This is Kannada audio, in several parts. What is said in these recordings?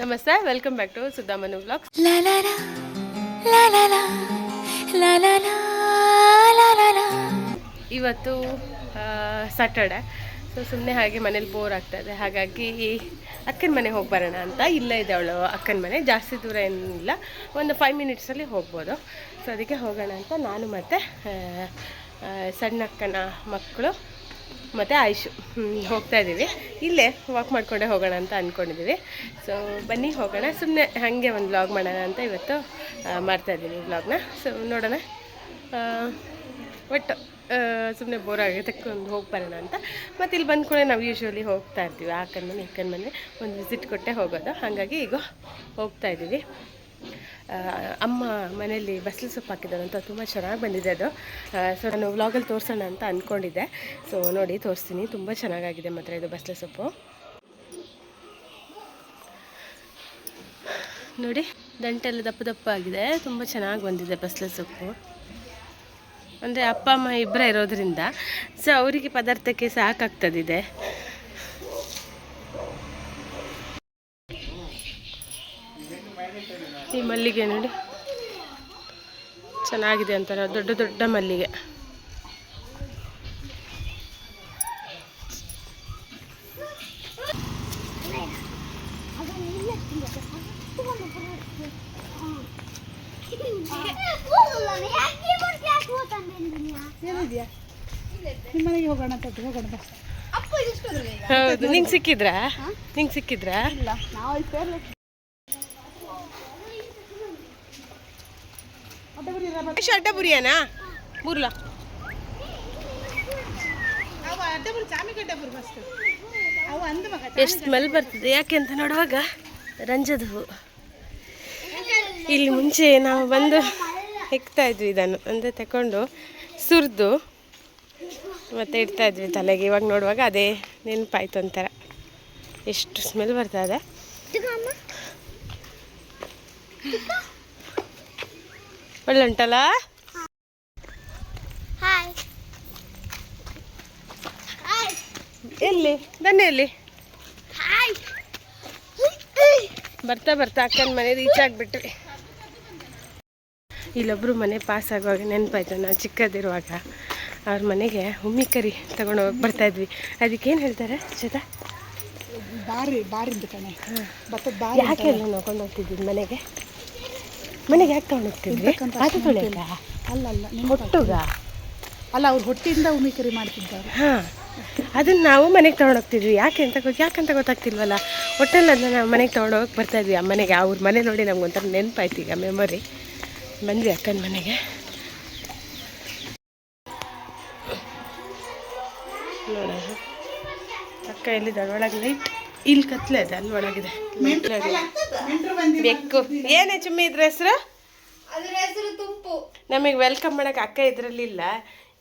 ನಮಸ್ತೆ ವೆಲ್ಕಮ್ ಬ್ಯಾಕ್ ಟು ಸುದ್ದಾಮನು ಬ್ಲಾಗ್. ಇವತ್ತು ಸಾಟರ್ಡೆ ಸೊ ಸುಮ್ಮನೆ ಹಾಗೆ ಮನೇಲಿ ಬೋರ್ ಇದೆ. ಹಾಗಾಗಿ ಅಕ್ಕನ ಮನೆ ಹೋಗಿ ಬರೋಣ ಅಂತ. ಇಲ್ಲೇ ಇದೆ ಅವಳು ಅಕ್ಕನ ಮನೆ. ಜಾಸ್ತಿ ದೂರ ಏನಿಲ್ಲ. ಒಂದು ಫೈವ್ ಮಿನಿಟ್ಸಲ್ಲಿ ಹೋಗ್ಬೋದು. ಸೊ ಅದಕ್ಕೆ ಹೋಗೋಣ ಅಂತ ನಾನು ಮತ್ತು ಸಣ್ಣ ಅಕ್ಕನ ಮಕ್ಕಳು ಮತ್ತು ಆಯುಷು. ಹೋಗ್ತಾ ಇದ್ದೀವಿ ಇಲ್ಲೇ ವಾಕ್ ಮಾಡಿಕೊಂಡೇ ಹೋಗೋಣ ಅಂತ ಅಂದ್ಕೊಂಡಿದ್ದೀವಿ ಸೊ ಬನ್ನಿ ಹೋಗೋಣ. ಸುಮ್ಮನೆ ಹಾಗೆ ಒಂದು ವ್ಲಾಗ್ ಮಾಡೋಣ ಅಂತ ಇವತ್ತು ಮಾಡ್ತಾಯಿದ್ದೀನಿ ವ್ಲಾಗ್ನ ಸೊ ನೋಡೋಣ. ಒಟ್ಟು ಸುಮ್ಮನೆ ಬೋರ್ ಆಗುತ್ತೆ, ಒಂದು ಹೋಗಿ ಬರೋಣ ಅಂತ. ಮತ್ತು ಇಲ್ಲಿ ಬಂದ ಕೂಡ ನಾವು ಯೂಶ್ವಲಿ ಹೋಗ್ತಾ ಇರ್ತೀವಿ, ಆ ಕಣ್ಮನೆ, ಈ ಮನೆ ಒಂದು ವಿಸಿಟ್ ಕೊಟ್ಟೆ ಹೋಗೋದು. ಹಾಗಾಗಿ ಈಗ ಹೋಗ್ತಾ ಇದ್ದೀವಿ ಅಮ್ಮ ಮನೆಯಲ್ಲಿ ಬಸಳೆ ಸೊಪ್ಪು ಹಾಕಿದ್ದಾರಂತ ತುಂಬ ಚೆನ್ನಾಗಿ ಬಂದಿದೆ ಅದು. ಸೊ ನಾನು ವ್ಲಾಗಲ್ಲಿ ತೋರಿಸೋಣ ಅಂತ ಅಂದ್ಕೊಂಡಿದ್ದೆ ಸೊ ನೋಡಿ, ತೋರಿಸ್ತೀನಿ. ತುಂಬ ಚೆನ್ನಾಗಾಗಿದೆ ಮಾತ್ರ ಇದು ಬಸಳೆ ಸೊಪ್ಪು. ನೋಡಿ ದಂಟೆಲ್ಲ ದಪ್ಪ ದಪ್ಪ ಆಗಿದೆ. ತುಂಬ ಚೆನ್ನಾಗಿ ಬಂದಿದೆ ಬಸಳೆ ಸೊಪ್ಪು. ಅಂದರೆ ಅಪ್ಪ, ಅಮ್ಮ ಇಬ್ಬರೇ ಇರೋದ್ರಿಂದ. ಸೊ ಅವರಿಗೆ ಪದಾರ್ಥಕ್ಕೆ ಸಾಕಾಗ್ತದಿದೆ. ಈ ಮಲ್ಲಿಗೆ ನೋಡಿ. ಚೆನ್ನಾಗಿದೆ ಅಂತಾರೆ ದೊಡ್ಡ ದೊಡ್ಡ ಮಲ್ಲಿಗೆ. ನಿಮ್ಮನೆಗೆ ಹೋಗೋಣ ಹೋಗೋಣ ಹೌದು ನಿಂಗೆ ಸಿಕ್ಕಿದ್ರಾ? ನಿಂಗೆ ಸಿಕ್ಕಿದ್ರಾ? ಇಲ್ಲ ನಾವು ಇಲ್ಲಿ ಸೇರ್ಲಿ ಎಷ್ಟು ಅಡ್ಡ ಬುರಿಯಾನಾ ಬುರ್ಲಾ ಎಷ್ಟು ಸ್ಮೆಲ್ ಬರ್ತದೆ ಯಾಕೆ ಅಂತ ನೋಡುವಾಗ ರಂಜದ ಹೂ. ಇಲ್ಲಿ ಮುಂಚೆ ನಾವು ಬಂದು ಹೆಕ್ತಾ ಇದ್ವಿ ಇದನ್ನು. ಅಂದರೆ ತಗೊಂಡು ಸುರಿದು ಮತ್ತೆ ಇಡ್ತಾ ಇದ್ವಿ ತಲೆಗೆ. ಇವಾಗ ನೋಡುವಾಗ ಅದೇ ನೆನಪಾಯ್ತು ಒಂಥರ. ಎಷ್ಟು ಸ್ಮೆಲ್ ಬರ್ತದೆ. ಒಳ್ಳೆ ಉಂಟಲ್ಲ ಎಲ್ಲಿ? ದನ್ನೆ ಎಲ್ಲಿ ಬರ್ತಾ ಬರ್ತಾ ಅಕ್ಕನ ಮನೆ ರೀಚ್ ಆಗಿಬಿಟ್ರಿ ಇಲ್ಲೊಬ್ರು ಮನೆ ಪಾಸ್ ಆಗುವಾಗ ನೆನಪಾಯ್ತು ನಾವು ಚಿಕ್ಕದಿರುವಾಗ. ಅವ್ರ ಮನೆಗೆ ಹುಮ್ಮಿ ಕರಿ ತಗೊಂಡು ಹೋಗಿ ಬರ್ತಾ ಇದ್ವಿ. ಅದಕ್ಕೇನು ಹೇಳ್ತಾರೆ ಚೇತ ಬಾರಿ ಬಾರಿ ಯಾಕೆ ಎಲ್ಲ ನೋಡ್ಕೊಂಡು ಹೋಗ್ತಿದ್ವಿ ಮನೆಗೆ? ಮನೆಗೆ ಯಾಕೆ ತಗೊಂಡೋಗ್ತೀವಿ ಅಲ್ಲಲ್ಲ ಅದು ತೊಳೆಯಲ್ಲ ಹೊಟ್ಟುಗ ಅಲ್ಲ ಅವ್ರು ಹೊಟ್ಟಿಂದ ಉಮಿಕರಿ ಮಾಡ್ತಿದ್ದಾರೆ. ಹಾಂ. ಅದನ್ನು ನಾವು ಮನೆಗೆ ತೊಗೊಂಡೋಗ್ತಿದ್ವಿ. ಯಾಕೆ ಅಂತ ಗೊ- ಯಾಕಂತ ಗೊತ್ತಾಗ್ತಿಲ್ವಲ್ಲ? ಹೊಟ್ಟೆಲ್ಲ ಅದನ್ನ ನಾವು ಮನೆಗೆ ತಗೊಂಡೋಗಿ ಬರ್ತಾಯಿದ್ವಿ ಬರ್ತಾ ಇದ್ವಿ. ಆ ಮನೆಗೆ ಅವ್ರ ಮನೆ ನೋಡಿ ನಮ್ಗೆ ಒಂಥರ ನೆನಪಾಯ್ತು ಈಗ ಮೆಮೊರಿ ಬಂದ್ವಿ ಅಕ್ಕನ ಮನೆಗೆ. ನೋಡೋಣ. ಅಕ್ಕ ಎಲ್ಲಿದ್ದಾಳೆ? ಒಳಗೆ ಲೈಟ್ ಇಲ್ಲಿ ಕತ್ಲೆ ಇದೆ ಅಲ್ಲಿ ಒಳಗಿದೆ. ಬೆಕ್ಕು. ಏನೇ ಚುಮ್ಮಿ ಇದ್ರ ಹೆಸರು? ನಮಗೆ ವೆಲ್ಕಮ್ ಮಾಡಕ್ಕೆ ಅಕ್ಕ ಇದ್ರಲ್ಲಿಲ್ಲ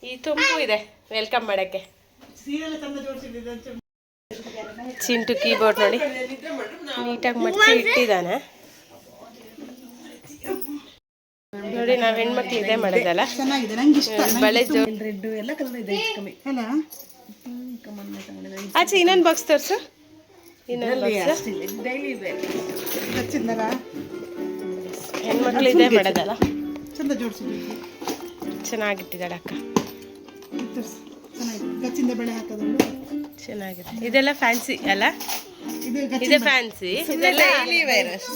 ಈ ತುಂಬು ಇದೆ ವೆಲ್ಕಮ್ ಮಾಡಕ್ಕೆ. ಚಿಂಟು ಕೀಬೋರ್ಡ್ ನೋಡಿ. ನೀಟಾಗಿ ಮಡಿಸಿ ಇಟ್ಟಿದ್ದಾನೆ. ನೋಡಿ ನಾವು ಹೆಣ್ಮಕ್ಳು ಇದೇ ಮಾಡೋದಲ್ಲ. ಬಳೆ ಜೋ ರೆಡ್ ಎಲ್ಲ ಕಲರ್ ಇದೆ ಹೆಚ್ಚು ಅಲ್ಲ ಆಚೆ ಇನ್ನೊಂದು ಬಾಕ್ಸ್ ತೋರಿಸು ಇನ್ನೊಂದು ಬಾಕ್ಸ್ ಡೈಲಿ ಹಚ್ಚಿದ್ನಲ್ಲ ಹೆಣ್ಮಕ್ಳು ಇದೇ ಮಾಡೋದಲ್ಲ? ಚಂದ ಜೋಡಿಸಿದ್ದು ಚೆನ್ನಾಗಿಟ್ಟಿದ್ದಾಳೆ ಅಕ್ಕ. ಗಚ್ಚಿಂದ ಬೆಳೆ ಹಾಕೋದು ಚೆನ್ನಾಗಿದೆ. ಇದೆಲ್ಲ ಫ್ಯಾನ್ಸಿ ಅಲ್ಲ? ಇದು ಫ್ಯಾನ್ಸಿ ಇದೆಲ್ಲ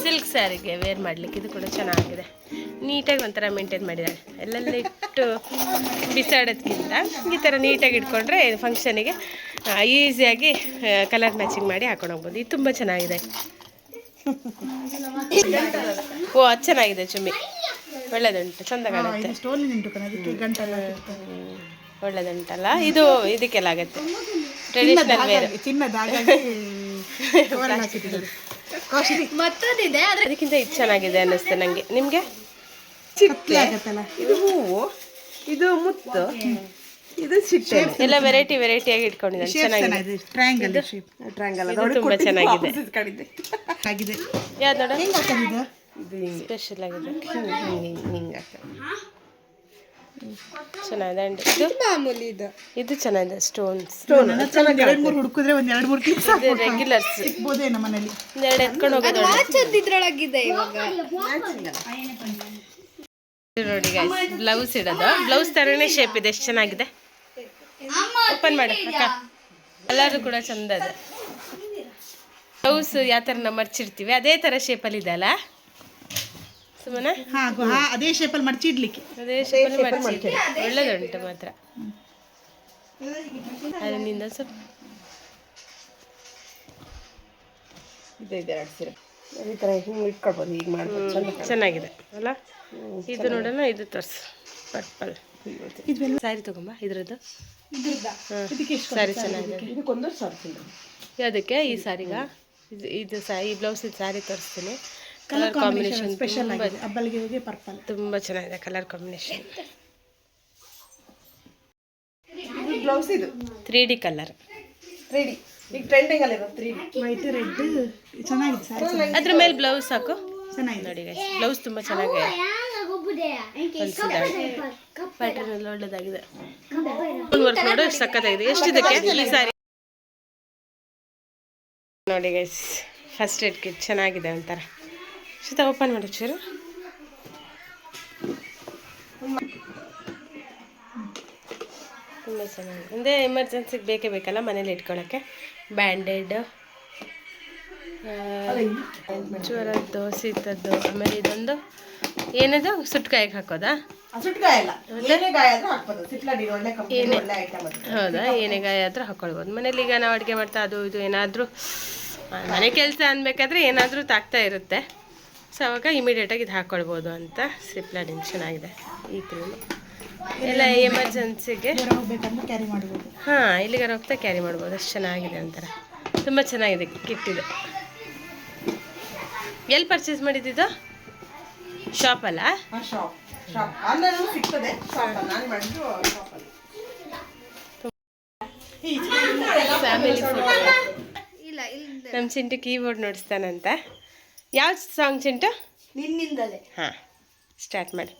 ಸಿಲ್ಕ್ ಸ್ಯಾರಿಗೆ ವೇರ್ ಮಾಡ್ಲಿಕ್ಕೆ ಇದು ಕೂಡ ಚೆನ್ನಾಗಿದೆ. ನೀಟಾಗಿ ಒಂಥರ ಮೇಂಟೈನ್ ಮಾಡಿದ್ದಾರೆ ಎಲ್ಲೆಲ್ಲ ಇಟ್ಟು ಬಿಸಾಡೋದ್ಕಿಂತ ಈ ಥರ ನೀಟಾಗಿ ಇಟ್ಕೊಂಡ್ರೆ ಫಂಕ್ಷನಿಗೆ ಈಸಿಯಾಗಿ ಕಲರ್ ಮ್ಯಾಚಿಂಗ್ ಮಾಡಿ ಹಾಕೊಂಡು ಹೋಗ್ಬೋದು. ಇದು ತುಂಬ ಚೆನ್ನಾಗಿದೆ. ಓ ಅದು ಚೆನ್ನಾಗಿದೆ ಚುಮ್ಮಿ. ಒಳ್ಳೆದುಂಟು ಚಂದ ಕಾಣುತ್ತೆ. ಒಳ್ಳೆದುಂಟಲ್ಲ. ಇದು ಇದಕ್ಕೆಲ್ಲ ಆಗುತ್ತೆ. ಟ್ರೆಡಿಷನಲ್ ವೇರ್ ಮತ್ತೊಂದಿದೆ ಅದಕ್ಕಿಂತ ಇದು ಚೆನ್ನಾಗಿದೆ ಅನ್ನಿಸ್ತು ನನಗೆ ನಿಮಗೆ? ಚಿಕ್ಕ ಆಗತ್ತಲ್ಲ ಇದು ಹೂವು. ಇದು ಮುತ್ತು. ಇದು ಚಿಟ್ಟೆ ಎಲ್ಲ ವೆರೈಟಿ ವೆರೈಟಿ ಇಟ್ಕೊಂಡಿದ್ದಾನೆ ಚೆನ್ನಾಗಿದೆ. ಚೆನ್ನಾಗಿದೆ. ಟ್ರಯಾಂಗಲ್ ಶೇಪ್ ಟ್ರಯಾಂಗಲ್ ನೋಡಿ ತುಂಬಾ ಚೆನ್ನಾಗಿದೆ. ಕಡಿದೆ ಆಗಿದೆ. ಯಾವ್ದು ನೋಡಿ? ಹೆಂಗ್ ಹಾಕೋದು ಇದು ಸ್ಪೆಷಲ್ ಆಗಿದೆ. ಹಿಂಗೆ ಚೆನ್ನಾಗಿದೆ ಅಂಡ್ ಇದು ಮಾಮೂಲಿ ಇದು. ಇದು ಚೆನ್ನಾಗಿದೆ ಸ್ಟೋನ್ ಸ್ಟೋನ್ ಚೆನ್ನಾಗಿ ಎರಡು ಮೂರು ಹುಡುಕಿದ್ರೆ ಒಂದು ಎರಡ್ ಮೂರು ಕ್ಲಿಪ್ಸ್ ಇದು ರೆಗ್ಯುಲರ್ಸ್ ಸಿಗ್ಬೋದೇ ನಮ್ಮ ಮನೇಲಿ. ಎರಡು ಎತ್ಕೊಂಡು ಹೋಗೋದು ಒಳ್ಳೆ. ಇದ್ರೊಳಗಿದೆ ಇವಾಗ. ನೋಡಿ ಬ್ಲೌಸ್ ಇಡೋದು. ಬ್ಲೌಸ್ ತರನೇ ಶೇಪ್ ಇದೆ ಎಷ್ಟು ಚೆನ್ನಾಗಿದೆ? ಓಪನ್ ಮಾಡಿ ಅಕ್ಕ. ಕಲರು ಕೂಡ ಚಂದ ಇದೆ ಬ್ಲೌಸ್ ಯಾವ ಥರ ನಾವು ಮರ್ಚಿರ್ತೀವಿ ಅದೇ ಥರ ಶೇಪಲ್ಲಿ ಇದೆ ಅಲ್ಲ? ಸುಮ್ಮನೆ ಅದೇ ಶೇಪಲ್ಲಿ ಅಲ್ಲಿ ಇಡ್ಲಿಕ್ಕೆ ಅದೇ ಶೇಪಲ್ಲಿ ಮಡ್ಚಿಡ್ಲಿಕ್ಕೆ ಒಳ್ಳೇದುಂಟು ಮಾತ್ರ. ಅದರಿಂದ ಸ್ವಲ್ಪ ಇದೆ ಇದೆ ಎರಡು ಸೀರೆ. ಈ ಥರ ಹಿಂಗೆ ಇಟ್ಕೊಳ್ಬೋದು ಈಗ ಮಾಡ್ಬೋದು. ಚೆನ್ನಾಗಿದೆ. ಅಲ್ಲ? ಇದು ನೋಡೋಣ ಇದು ತೋರಿಸು. ಪರ್ಪಲ್ ಸ್ಯಾರಿ ತಗೊಂಬ ಇದ್ರದ್ದು? ಸ್ಯಾರಿ ಚೆನ್ನಾಗಿದೆ. ಅದಕ್ಕೆ ಈ ಸಾರಿಗ? ಇದು ಇದು ಸಾ ಈ ಬ್ಲೌಸ್ ಇದು ಸ್ಯಾರಿ ತೋರಿಸ್ತೀನಿ. ಕಲರ್ ಕಾಂಬಿನೇಷನ್ ಸ್ಪೆಷಲ್ ಹೋಗಿ ಪರ್ಪಲ್ ತುಂಬ ಚೆನ್ನಾಗಿದೆ ಕಲರ್ ಕಾಂಬಿನೇಷನ್ ಇದು ಬ್ಲೌಸ್ ಇದು? Three D colour three D ಈಗ ಟ್ರೆಂಡಿಂಗ್ ಇರೋದು ತ್ರೀ ಡಿ ವೈಟ್ ರೆಡ್ ಚೆನ್ನಾಗಿದೆ ಚೆನ್ನಾಗಿದೆ. ಅದ್ರ ಮೇಲೆ ಬ್ಲೌಸ್ ಹಾಕು. ಚೆನ್ನಾಗಿದೆ. ನೋಡಿ ಬ್ಲೌಸ್ ತುಂಬ ಚೆನ್ನಾಗಿ ಪ್ಯಾಟರ್ನ್ ಎಲ್ಲ ಒಳ್ಳೆದಾಗಿದೆ. ವರ್ಕ್ ನೋಡು ಎಷ್ಟು ಸಖತ್ತಾಗಿದೆ. ಎಷ್ಟಿದಕ್ಕೆ ಈ ಸಾರಿ. ನೋಡಿ ಗೈಸ್ ಫಸ್ಟ್ ಏಡ್ ಕಿಟ್ ಚೆನ್ನಾಗಿದೆ ಒಂಥರ ಶೀತ ಓಪನ್ ಮಾಡಿ ಚೂರು. ತುಂಬ ಚೆನ್ನಾಗಿದೆ. ಅಂದರೆ ಎಮರ್ಜೆನ್ಸಿಗೆ ಬೇಕೇ ಬೇಕಲ್ಲ ಮನೇಲಿ ಇಟ್ಕೊಳ್ಳೋಕ್ಕೆ. ಬ್ಯಾಂಡೆಡ್ ಜ್ವರದ್ದು ಇತ್ತದ್ದು ಆಮೇಲೆ ಇದೊಂದು ಏನದು? ಸುಟ್ಕಾಯಿಗೆ ಹಾಕೋದಾ? ಹೌದಾ? ಏನೇ ಗಾಯ ಆದ್ರೂ ಹಾಕೊಳ್ಬೋದು. ಮನೇಲಿ ಈಗ ನಾವು ಅಡುಗೆ ಮಾಡ್ತಾ ಅದು ಇದು ಏನಾದರೂ ಮನೆ ಕೆಲಸ ಅನ್ಬೇಕಾದ್ರೆ ಏನಾದರೂ ತಾಗ್ತಾ ಇರುತ್ತೆ. ಸೊ ಅವಾಗ ಇಮಿಡಿಯೇಟಾಗಿ ಇದು ಹಾಕ್ಕೊಳ್ಬೋದು ಅಂತ ಸಿಪ್ಲಾಡಿನ್ ಚೆನ್ನಾಗಿದೆ ಈ ಕ್ರೀಮು ಎಲ್ಲ ಎಮರ್ಜೆನ್ಸಿಗೆ ಹಾಂ ಇಲ್ಲಿಗಾರ ಹೋಗ್ತಾ ಕ್ಯಾರಿ ಮಾಡ್ಬೋದು. ಅಷ್ಟು ಚೆನ್ನಾಗಿದೆ ಅಂತಾರೆ ತುಂಬ ಚೆನ್ನಾಗಿದೆ ಕಿಟ್ಟಿದೆ. ಎಲ್ಲಿ ಪರ್ಚೇಸ್ ಮಾಡಿದ್ದು ಶಾಪಲ್ಲ ಆ ಶಾಪ್ ಶಾಪ್ ಅಲ್ಲೂ ಸಿಗ್ತದೆ. ಶಾಪ್ ನಾನು ಮಾಡಿದ್ದು ಶಾಪಲ್ಲಿ ಫ್ಯಾಮಿಲಿ ಫೋಟೋ ಇಲ್ಲ ಇಲ್ಲ ನಮ್ಮ ಚಿಂಟು ಕೀಬೋರ್ಡ್ ನೋಡಿಸ್ತಾನಂತ. ಯಾವ ಸಾಂಗ್ ಚಿಂಟು? ನಿನ್ನಿಂದಲೇ. ಹಾಂ ಸ್ಟಾರ್ಟ್ ಮಾಡಿ.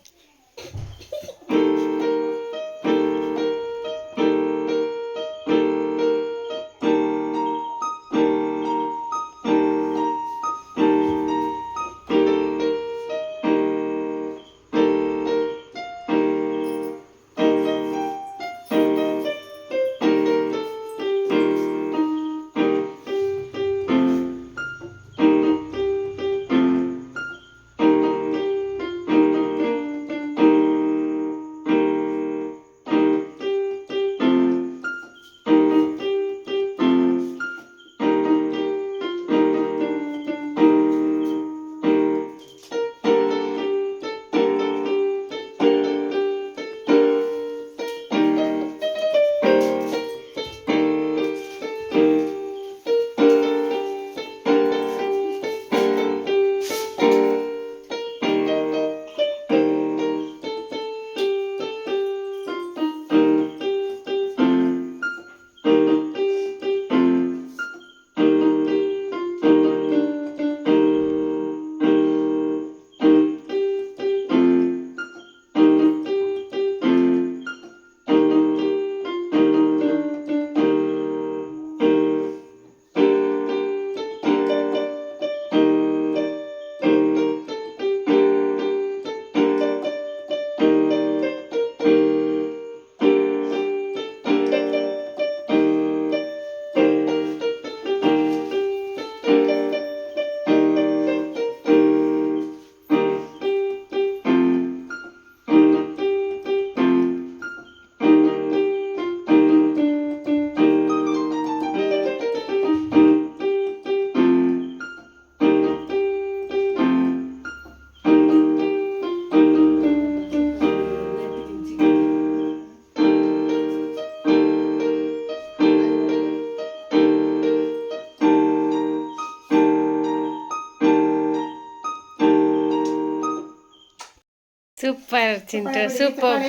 Super Chintu super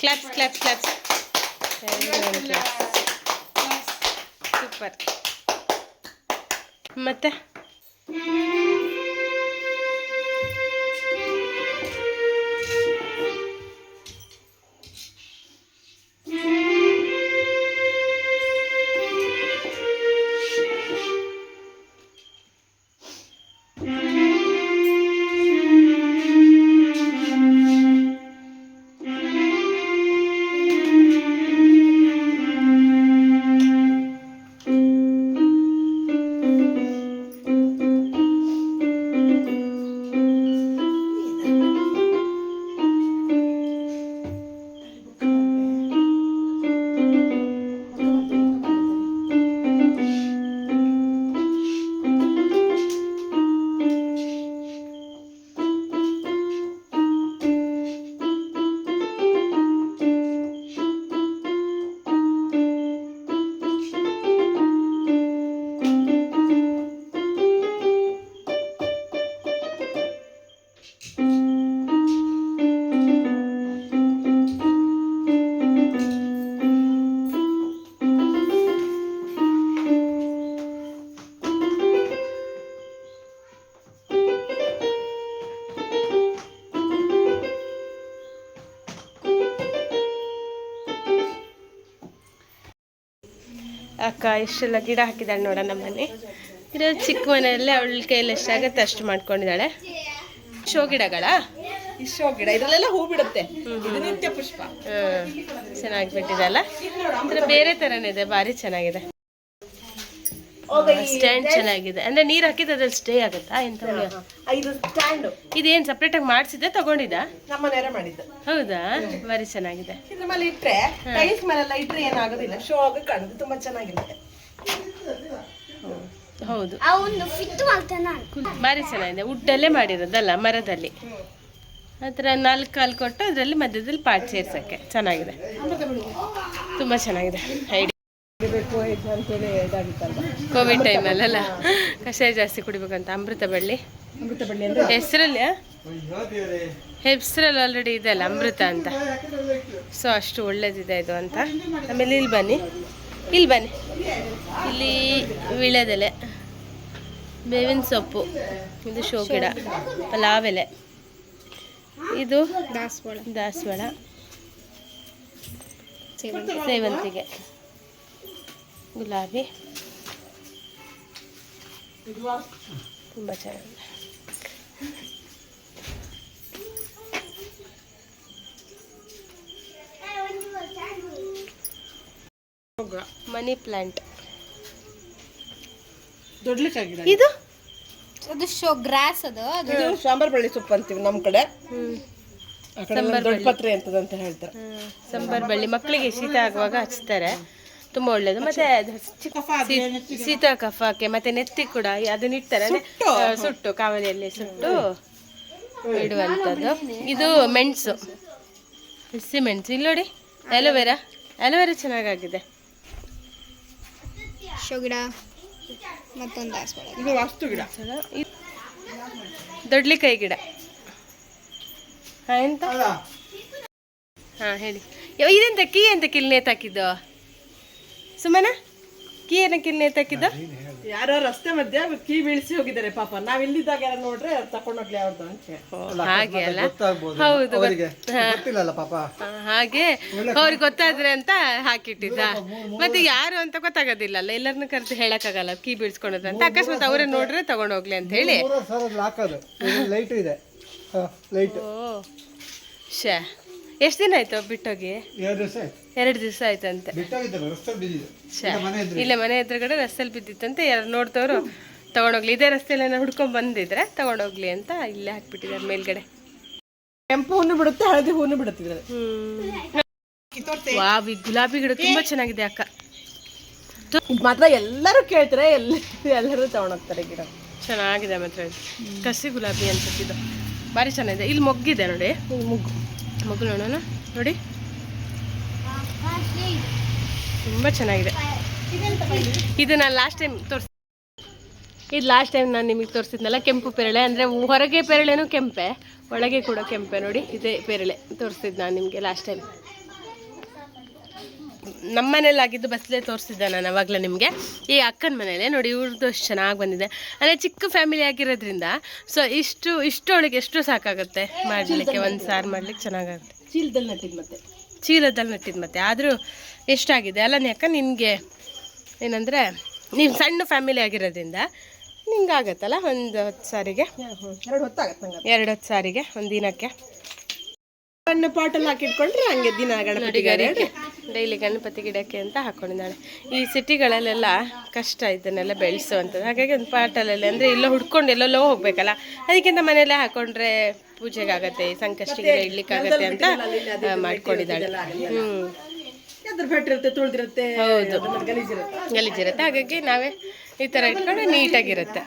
claps claps claps super ಮತ್ತೆ ಅಕ್ಕ ಎಷ್ಟೆಲ್ಲ ಗಿಡ ಹಾಕಿದ್ದಾಳೆ ನೋಡ ನಮ್ಮನೆ. ಇರೋ ಚಿಕ್ಕ ಮನೆಯಲ್ಲೇ ಅವಳ ಕೈಯಲ್ಲಿ ಎಷ್ಟಾಗತ್ತೆ ಅಷ್ಟು ಮಾಡ್ಕೊಂಡಿದ್ದಾಳೆ. ಶೋ ಗಿಡಗಳ? ಈ ಶೋ ಗಿಡ ಇದರಲ್ಲೆಲ್ಲ ಹೂ ಬಿಡುತ್ತೆ. ನಿತ್ಯ ಪುಷ್ಪ. ಚೆನ್ನಾಗಿ ಬಿಟ್ಟಿದೆಲ್ಲ. ಅಂದ್ರೆ ಬೇರೆ ಥರನೇ ಇದೆ ಭಾರಿ ಚೆನ್ನಾಗಿದೆ. ಸ್ಟ್ಯಾಂಡ್ ಚೆನ್ನಾಗಿದೆ ಅಂದ್ರೆ ನೀರು ಹಾಕಿದ್ರೆ ಅದ್ರಲ್ಲಿ ಸ್ಟೇ ಆಗುತ್ತಾ ಎಂತ ಹುಳಿ? ಇದು ಸ್ಟ್ಯಾಂಡ್ ಇದೇನ್ ಸಪ್ರೇಟ್ ಆಗಿ ಮಾಡಿಸಿದ್ದೆ ತಗೊಂಡಿದ್ದ? ನಮ್ಮ ನೆರೆ ಮಾಡಿದ್ದು. ಹೌದಾ? ಭಾರಿ ಚೆನ್ನಾಗಿದೆ. ಇದ್ರ ಮೇಲೆ ಇಟ್ರೆ ಟೈಲ್ಸ್ ಮೇಲೆಲ್ಲ ಇಟ್ರೆ ಏನಾಗೋದಿಲ್ಲ ಶೋ ಆಗಿ ಕಾಣುತ್ತೆ ತುಂಬಾ ಚೆನ್ನಾಗಿರುತ್ತೆ. ಹೌದು. ಭಾರಿ ಚೆನ್ನಾಗಿದೆ. ವುಡ್ಡಲ್ಲೇ ಮಾಡಿರೋದಲ್ಲ ಮರದಲ್ಲಿ. ಆ ಥರ ನಾಲ್ಕು ಕಾಲು ಕೊಟ್ಟು ಅದರಲ್ಲಿ ಮಧ್ಯದಲ್ಲಿ ಪಾಟ್ ಸೇರ್ಸೋಕ್ಕೆ ಚೆನ್ನಾಗಿದೆ. ತುಂಬ ಚೆನ್ನಾಗಿದೆ. ಅಂತೇಳಿ ಕೋವಿಡ್ ಟೈಮಲ್ಲಲ್ಲ ಕಷಾಯ ಜಾಸ್ತಿ ಕುಡಿಬೇಕಂತ ಅಮೃತ ಬಳ್ಳಿ. ಅಮೃತ ಬಳ್ಳಿ ಅಂದ್ರೆ? ಹೆಸರಲ್ಲಿ ಹೆಸರಲ್ಲಿ ಆಲ್ರೆಡಿ ಇದೆ ಅಲ್ಲ ಅಮೃತ ಅಂತ. ಸೊ ಅಷ್ಟು ಒಳ್ಳೇದಿದೆ ಇದು ಅಂತ. ಆಮೇಲೆ ಇಲ್ಲಿ ಬನ್ನಿ. ಇಲ್ಲಿ ಬನ್ನಿ. ಇಲ್ಲಿ ವಿಳೆದೆಲೆ. ಬೇವಿನ ಸೊಪ್ಪು. ಇದು ಶೋ ಗಿಡ ಪಲಾವೆಲೆ. ಇದು ದಾಸವಾಳ. ದಾಸವಾಳ. ಸೇವಂತಿಗೆ. ಗುಲಾಬಿ. ತುಂಬ ಚೆನ್ನಾಗಿದೆ. Money plant. ಇದು? ಅದು ಶೋ ಗ್ರಾಸ್ ಅದು ಅದು ಇದು ಸಾಂಬಾರ್ ಬಳ್ಳಿ ಸೊಪ್ಪು ಅಂತೀವಿ ನಮ್ಮ ಕಡೆ. ದೊಡ್ಡ ಪತ್ರೆ ಅಂತದಂತ ಹೇಳ್ತಾರೆ. ಹ್ಮ್. ಸಂಬಾರ್ ಬಳ್ಳಿ ಮಕ್ಕಳಿಗೆ ಶೀತ ಆಗುವಾಗ ಹಚ್ತಾರೆ. ತುಂಬ ಒಳ್ಳೇದು. ಮತ್ತೆ ಶೀತ ಕಫಕ್ಕೆ ಮತ್ತೆ ನೆತ್ತಿ ಕೂಡ ಅದನ್ನ ಇಡ್ತಾರೆ. ಸುಟ್ಟು. ಕಾವಲಿಯಲ್ಲಿ ಸುಟ್ಟು ಇಡುವಂಥದ್ದು. ಇದು ಮೆಣಸು. ಹಸಿ ಮೆಣಸು. ಇಲ್ಲಿ ನೋಡಿ ಅಲೋವೆರಾ ಅಲೋವೆರಾ ಚೆನ್ನಾಗಾಗಿದೆ. ದೊಡ್ಲಿಕಾಯಿ ಗಿಡ. ಹಾಂ ಎಂತ? ಹಾಂ ಹೇಳಿ. ಇದೆಂತ ಕೀ ಎಂತ ಕಿಲ್ ನೇತಾಕಿದ್ದು ಸುಮ್ಮನ ಕೀ ಏನ ಕಿಲ್ ನೇತಾಕಿದ್ದ ಯಾರೋ ರಸ್ತೆ ಮಧ್ಯ ಕೀ ಬೀಳಿಸಿ ಹೋಗಿದ್ದಾರೆ ಪಾಪ. ನಾವ್ ಇಲ್ಲಿದ್ದಾಗ ಯಾರು ನೋಡ್ರೆ ತಕೊಂಡೋಗ್ಲಿ ಅವ್ರದ್ದು ಅಂತ ಹಾಗೆ ಅಲ್ಲ? ಹೌದು ಗೊತ್ತಿಲ್ಲಲ್ಲ. ಹಾ, ಹಾಗೆ ಅವ್ರಿಗೆ ಗೊತ್ತಾದ್ರೆ ಅಂತ ಹಾಕಿಟ್ಟಿದ್ದ. ಮತ್ತೆ ಯಾರು ಅಂತ ಗೊತ್ತಾಗೋದಿಲ್ಲಲ್ಲ ಎಲ್ಲರನ್ನು ಕರೆದು ಹೇಳಕ್ಕಾಗಲ್ಲ ಕೀ ಬೀಳ್ಸ್ಕೊಂಡ್ರೆ ಅಂತ. ಅಕಸ್ಮಾತ್ ಅವರೇ ನೋಡ್ರೆ ತಗೊಂಡೋಗ್ಲಿ ಅಂತ ಹೇಳಿ. ಲೈಟ್ ಇದೆ. ಲೈಟ್ ಓ ಶೇ ಎಷ್ಟು ದಿನ ಆಯ್ತು ಬಿಟ್ಟೋಗಿ? ಎರಡು ದಿವಸ ಆಯ್ತಂತೆ. ಇಲ್ಲೇ ಮನೆ ಎದುರುಗಡೆ ರಸ್ತೆಲಿ ಬಿದ್ದಿತ್ತಂತೆ. ಯಾರು ನೋಡ್ತವ್ರು ತಗೊಂಡೋಗ್ಲಿ. ಇದೇ ರಸ್ತೆಯಲ್ಲಿ ಹುಡ್ಕೊಂಡ್ ಬಂದಿದ್ರೆ ತಗೊಂಡೋಗ್ಲಿ ಅಂತ ಇಲ್ಲೇ ಹಾಕ್ಬಿಟ್ಟಿದ್ದಾರೆ ಮೇಲ್ಗಡೆ. ಕೆಂಪು ಹೂನು ಬಿಡುತ್ತೆ ಹಳದಿ ಹೂನು. ಹ್ಮ್ ವಾವ್ ಈ ಗುಲಾಬಿ ಗಿಡ ತುಂಬಾ ಚೆನ್ನಾಗಿದೆ ಅಕ್ಕ. ಮಾತ್ರ ಎಲ್ಲರೂ ಕೇಳ್ತಾರೆ ಎಲ್ಲ ಎಲ್ಲರೂ ತಗೊಂಡೋಗ್ತಾರೆ ಗಿಡ. ಚೆನ್ನಾಗಿದೆ ಮಾತ್ರ ಕಸಿ ಗುಲಾಬಿ ಅನ್ಸುತ್ತಿದ್ದು ಭಾರಿ ಚೆನ್ನಾಗಿದೆ. ಇಲ್ಲಿ ಮೊಗ್ಗಿದೆ ನೋಡಿ. ಮುಗ್ಗು. ಮೊಗ್ಗು ನೋಡೋಣ? ನೋಡಿ. ತುಂಬ ಚೆನ್ನಾಗಿದೆ. ಇದು ನಾನು ಲಾಸ್ಟ್ ಟೈಮ್ ತೋರಿಸ್ ಇದು ಲಾಸ್ಟ್ ಟೈಮ್ ನಾನು ನಿಮಗೆ ತೋರಿಸಿದ್ನಲ್ಲ, ಕೆಂಪು ಪೇರಳೆ. ಅಂದರೆ ಹೊರಗೆ ಪೇರಳೆನೂ ಕೆಂಪೆ, ಒಳಗೆ ಕೂಡ ಕೆಂಪೆ. ನೋಡಿ, ಇದೇ ಪೇರಳೆ ತೋರಿಸಿದ್ ನಾನು ನಿಮಗೆ ಲಾಸ್ಟ್ ಟೈಮ್ ನಮ್ಮ ಮನೇಲಿ ಆಗಿದ್ದು ಬಸ್ಲೇ ತೋರಿಸಿದ್ದೆ ನಾನು ಅವಾಗಲೇ ನಿಮಗೆ. ಈ ಅಕ್ಕನ ಮನೇಲೆ ನೋಡಿ ಇವ್ರದ್ದು ಅಷ್ಟು ಚೆನ್ನಾಗಿ ಬಂದಿದೆ. ಅಂದರೆ ಚಿಕ್ಕ ಫ್ಯಾಮಿಲಿ ಆಗಿರೋದ್ರಿಂದ ಸೊ ಇಷ್ಟು ಇಷ್ಟೊಳಗೆ ಎಷ್ಟು ಸಾಕಾಗುತ್ತೆ ಮಾಡಲಿಕ್ಕೆ? ಒಂದು ಸಾರು ಮಾಡ್ಲಿಕ್ಕೆ ಚೆನ್ನಾಗಾಗುತ್ತೆ. ಚೀಲದಲ್ಲಿ ನಟ್ಟಿದ್ದು ಮತ್ತೆ. ಚೀಲದಲ್ಲಿ ನಟ್ಟಿದ್ದು ಮತ್ತೆ. ಆದರೂ ಎಷ್ಟಾಗಿದೆ? ಅಲ್ಲ ಯಾಕ ನಿನಗೆ ಏನಂದರೆ ನೀವು ಸಣ್ಣ ಫ್ಯಾಮಿಲಿ ಆಗಿರೋದ್ರಿಂದ ನಿಂಗೆ ಆಗತ್ತಲ್ಲ ಒಂದು ಹೊತ್ತು ಸಾರಿಗೆ? ಎರಡು ಹೊತ್ತಾಗತ್ತೆ ಎರಡು ಹೊತ್ತು ಸಾರಿಗೆ ಒಂದು ದಿನಕ್ಕೆ. ಸಣ್ಣ ಪಾಟಲ್ಲಿ ಹಾಕಿಟ್ಕೊಂಡ್ರೆ ಹಂಗೆ ದಿನ ಗಣಪತಿ ಡೈಲಿ ಗಣಪತಿ ಗಿಡಕ್ಕೆ ಅಂತ ಹಾಕೊಂಡಿದ್ದಾಳೆ. ಈ ಸಿಟಿಗಳಲ್ಲೆಲ್ಲ ಕಷ್ಟ ಇದನ್ನೆಲ್ಲ ಬೆಳೆಸುವಂಥದ್ದು. ಹಾಗಾಗಿ ಒಂದು ಪಾಟಲಲ್ಲಿ ಅಂದರೆ ಎಲ್ಲೋ ಹುಡ್ಕೊಂಡು ಎಲ್ಲೆಲ್ಲೋ ಹೋಗಬೇಕಲ್ಲ. ಅದಕ್ಕಿಂತ ಮನೆಯಲ್ಲೇ ಹಾಕೊಂಡ್ರೆ ಪೂಜೆಗೆ ಆಗತ್ತೆ ಸಂಕಷ್ಟಿಗೆ ಇಡ್ಲಿಕ್ಕಾಗತ್ತೆ ಅಂತ ಮಾಡ್ಕೊಂಡಿದ್ದಾಳೆ. ಹ್ಞೂ ಬೆಟ್ಟಿರುತ್ತೆ ತುಳಿದಿರುತ್ತೆ ಹೌದು. ಗಲೀಜಿರುತ್ತೆ. ಗಲೀಜಿರುತ್ತೆ. ಹಾಗಾಗಿ ನಾವೇ ಈ ಥರ ಇಟ್ಕೊಂಡ್ರೆ ನೀಟಾಗಿರುತ್ತೆ.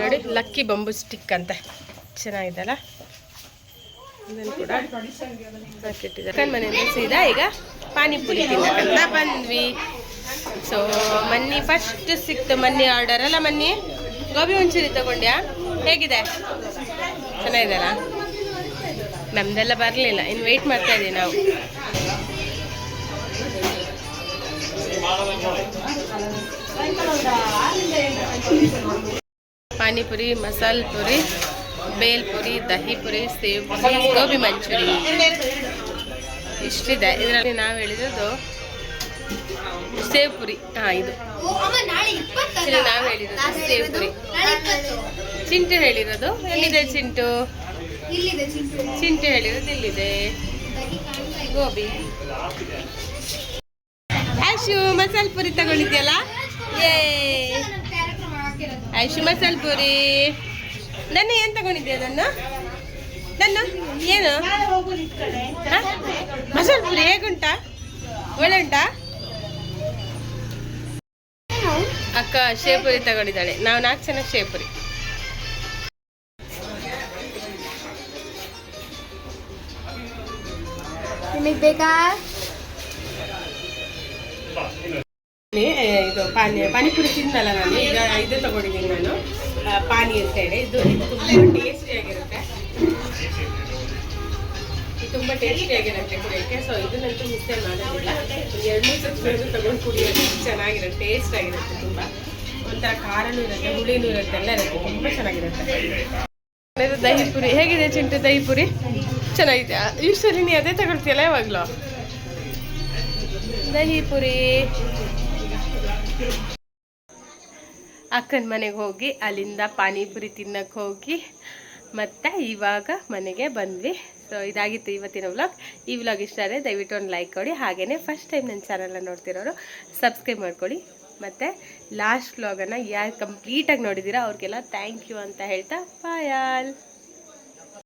ನೋಡಿ ಲಕ್ಕಿ ಬಂಬು ಸ್ಟಿಕ್ ಅಂತ. ಚೆನ್ನಾಗಿದೆಲ್ಲ ಇದನ್ನು ಕೂಡ ಹಾಕಿಟ್ಟಿದ್ದಾರೆ ಅಕ್ಕನ ಮನೆಯಿಂದ ಸೀದಾ ಈಗ ಪಾನಿಪುರಿ ತಿನ್ನಕ್ಕಂತ ಬಂದ್ವಿ. ಸೊ ಮನ್ನಿ ಫಸ್ಟ್ ಸಿಕ್ತು ಮನ್ನಿ ಆರ್ಡರ್ ಅಲ್ಲ ಮನ್ನಿ ಗೋಬಿ ಮಂಚೂರಿ ತಗೊಂಡ್ಯಾ? ಹೇಗಿದೆ? ಚೆನ್ನಾಗಿದೆಲ್ಲ ನಮ್ದೆಲ್ಲ ಬರಲಿಲ್ಲ. ಇನ್ನು ವೆಯ್ಟ್ ಮಾಡ್ತಾ ಇದ್ದೀವಿ ನಾವು. ಪಾನಿಪುರಿ ಮಸಾಲೆ ಪುರಿ. ಬೇಲ್ ಪುರಿ ದಹಿ ಪುರಿ ಸೇವ್ ಪುರಿ ಗೋಬಿ ಮಂಚೂರಿ. ಇಷ್ಟಿದೆ. ಇದರಲ್ಲಿ ನಾವು ಹೇಳಿರೋದು ಸೇವ್ ಪುರಿ ಹಾಂ, ಇದು. ನಾವು ಹೇಳಿರೋದು ಸೇವ್ ಪುರಿ ಚಿಂಟು ಹೇಳಿರೋದು. ಎಲ್ಲಿದೆ ಚಿಂಟು? ಚಿಂಟು ಹೇಳಿರೋದು ಎಲ್ಲಿದೆ ಗೋಬಿ. ಆಶು ಮಸಾಲ ಪುರಿ ತಗೊಂಡಿದ್ಯಲ್ಲ? ಏ ಆಶು ಮಸಾಲ ಪುರಿ. ನನ್ನ ಏನು ತಗೊಂಡಿದ್ದೆ ನನ್ನ ನನ್ನ? ಏನು? ಮಸಾಲ ಪುರಿ ಹೇಗುಂಟಾ? ಒಳ್ಳೆ ಉಂಟಾ ಅಕ್ಕ, ಶೇಪುರಿ ತಗೊಂಡಿದ್ದಾಳೆ. ನಾವು ನಾಲ್ಕು ಜನ ಶೇಪುರಿ. ನಿಮಗೆ ಬೇಕಾ? ಇದು ಪಾನಿ, ಪಾನಿಪುರಿ ತಿನ್ನಲ್ಲ ನಾನು. ಈಗ ಇದು ತಗೊಂಡಿದ್ದೀನಿ ನಾನು. ಪಾನಿ ಅಂತ ಹೇಳಿ. ಇದು ಇದು ತುಂಬ ಟೇಸ್ಟಿಯಾಗಿರುತ್ತೆ ಇದು ತುಂಬ ಟೇಸ್ಟಿಯಾಗಿರುತ್ತೆ ಕುಡಿಯೋಕ್ಕೆ. ಸೊ ಇದನ್ನಂತೂ ಮಿಸ್ಸೇ ಮಾಡೋದಿಲ್ಲ. ಎರಡು ಮೂರು ಸತಿ ತಗೊಂಡು ಕುಡಿಯೋದು ಚೆನ್ನಾಗಿರುತ್ತೆ. ಟೇಸ್ಟ್ ಆಗಿರುತ್ತೆ ತುಂಬ. ಒಂಥರ ಖಾರನೂ ಇರುತ್ತೆ, ಹುಳಿನೂ ಇರುತ್ತೆ, ಎಲ್ಲ ಇರುತ್ತೆ. ತುಂಬ ಚೆನ್ನಾಗಿರುತ್ತೆ. ಇದು ದಹಿ ಪುರಿ ಹೇಗಿದೆ ಚಿಂಟು ದಹಿ ಪುರಿ ಈ ಸರಿ ನೀ ಅದೇ ತಗೊಳ್ತೀಯಲ್ಲ ಯಾವಾಗಲೂ? ದಹಿ ಪುರಿ ಅಕ್ಕನ ಮನೆಗೆ ಹೋಗಿ, ಅಲ್ಲಿಂದ ಪಾನಿಪುರಿ ತಿನ್ನಕ್ಕೆ ಹೋಗಿ, ಮತ್ತು ಇವಾಗ ಮನೆಗೆ ಬಂದ್ವಿ. ಸೊ ಇದಾಗಿತ್ತು ಇವತ್ತಿನ ವ್ಲಾಗ್ ಈ ವ್ಲಾಗ್ ಇಷ್ಟ ಆದರೆ ದಯವಿಟ್ಟು ಒಂದು ಲೈಕ್ ಕೊಡಿ. ಹಾಗೆಯೇ ಫಸ್ಟ್ ಟೈಮ್ ನನ್ನ ಚಾನಲ್ನ ನೋಡ್ತಿರೋರು ಸಬ್ಸ್ಕ್ರೈಬ್ ಮಾಡ್ಕೊಳ್ಳಿ ಮತ್ತು ಲಾಸ್ಟ್ ವ್ಲಾಗನ್ನು ಯಾರು ಕಂಪ್ಲೀಟಾಗಿ ನೋಡಿದ್ದೀರಾ ಅವ್ರಿಗೆಲ್ಲ ಥ್ಯಾಂಕ್ ಯು ಅಂತ ಹೇಳ್ತಾ ಬಾಯ್